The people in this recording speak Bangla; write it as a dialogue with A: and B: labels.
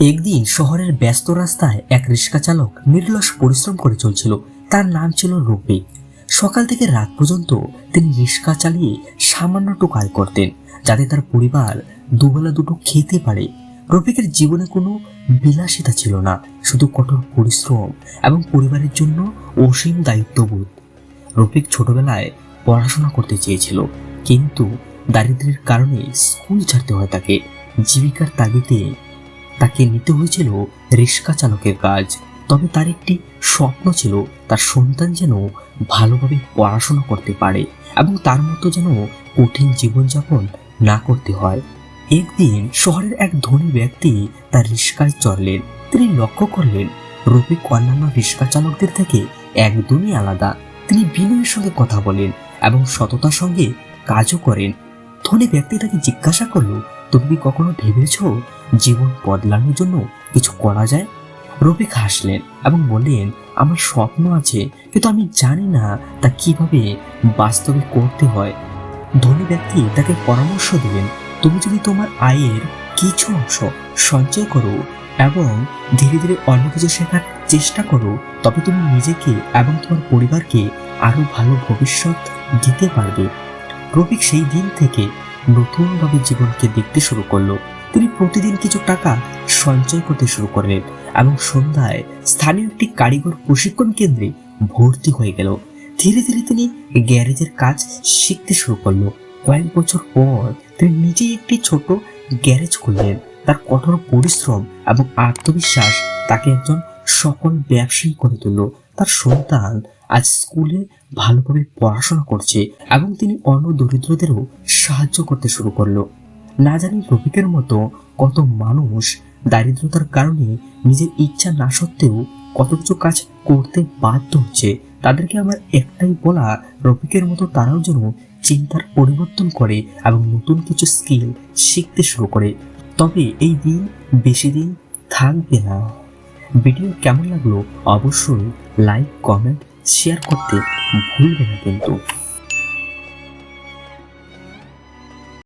A: একদিন শহরের ব্যস্ত রাস্তায় এক রিক্সা চালক নির্লস পরিশ্রম করে চলছিল। তার নাম ছিল রফিক সকাল থেকে রাত পর্যন্ত তিনি রিক্সা চালিয়ে সামান্যটুকু আয় করতেন, যাতে তার পরিবার দুবেলা দুটো খেতে পারে। রফিকের জীবনে কোনো বিলাসিতা ছিল না, শুধু কঠোর পরিশ্রম এবং পরিবারের জন্য অসীম দায়িত্ববোধ। রফিক ছোটবেলায় পড়াশোনা করতে চেয়েছিল, কিন্তু দারিদ্র্যের কারণে স্কুল ছাড়তে হয় তাকে। জীবিকার তাগিদে তাকে নিতে হয়েছিল রিক্সা চালকের কাজ। তবে তার একটি স্বপ্ন ছিল তার সন্তান যেন ভালোভাবে পড়াশোনা করতে পারে এবং তার মতো যেন কঠিন জীবনযাপন না করতে হয়। একদিন শহরের এক ধনী ব্যক্তি তার রিক্সায় চড়লেন। তিনি লক্ষ্য করলেন, রফিক অন্যান্য রিক্সা চালকদের থেকে একদমই আলাদা। তিনি বিনয়ের সঙ্গে কথা বলেন এবং সততার সঙ্গে কাজও করেন। ধনী ব্যক্তি তাকে জিজ্ঞাসা করল, তুমি কখনো ভেবেছ জীবন বদলানোর জন্য কিছু করা যায়? রফিক হাসলেন এবং বললেন, আমার স্বপ্ন আছে, কিন্তু আমি জানি না তা কীভাবে বাস্তবে করতে হয়। ধনী ব্যক্তি তাকে পরামর্শ দিলেন, তুমি যদি তোমার আয়ের কিছু অংশ সঞ্চয় করো এবং ধীরে ধীরে অন্য কিছু শেখার চেষ্টা করো, তবে তুমি নিজেকে এবং তোমার পরিবারকে আরও ভালো ভবিষ্যৎ দিতে পারবে। রফিক সেই দিন থেকে নতুনভাবে জীবনকে দেখতে শুরু করল। তিনি প্রতিদিন কিছু টাকা সঞ্চয় করতে শুরু করলেন এবং সন্ধ্যায় স্থানীয় একটি কারিগর প্রশিক্ষণ কেন্দ্রে ভর্তি হয়ে গেল। ধীরে ধীরে তিনি গ্যারেজের কাজ শিখতে শুরু করল। কয়েক বছর পর তিনি নিজেই একটি ছোট গ্যারেজ খুললেন। তার কঠোর পরিশ্রম এবং আত্মবিশ্বাস তাকে একজন সফল ব্যবসায়ী করে তুলল। তার সন্তান আজ স্কুলে ভালোভাবে পড়াশোনা করছে এবং তিনি অন্য দরিদ্রদেরও সাহায্য করতে শুরু করল। না জানি রফিকের মতো কত মানুষ দারিদ্রতার কারণে নিজের ইচ্ছা না সত্ত্বেও কত কিছু কাজ করতে বাধ্য হচ্ছে, তাদেরকে আমার একটাই বলা রফিকের মতো তারাও যেন চিন্তার পরিবর্তন করে এবং নতুন কিছু স্কিল শিখতে শুরু করে। তবে এই দিন বেশি দিন থাকবে না। ভিডিও কেমন লাগল অবশ্যই লাইক, কমেন্ট, শেয়ার করতে ভুলবে না কিন্তু।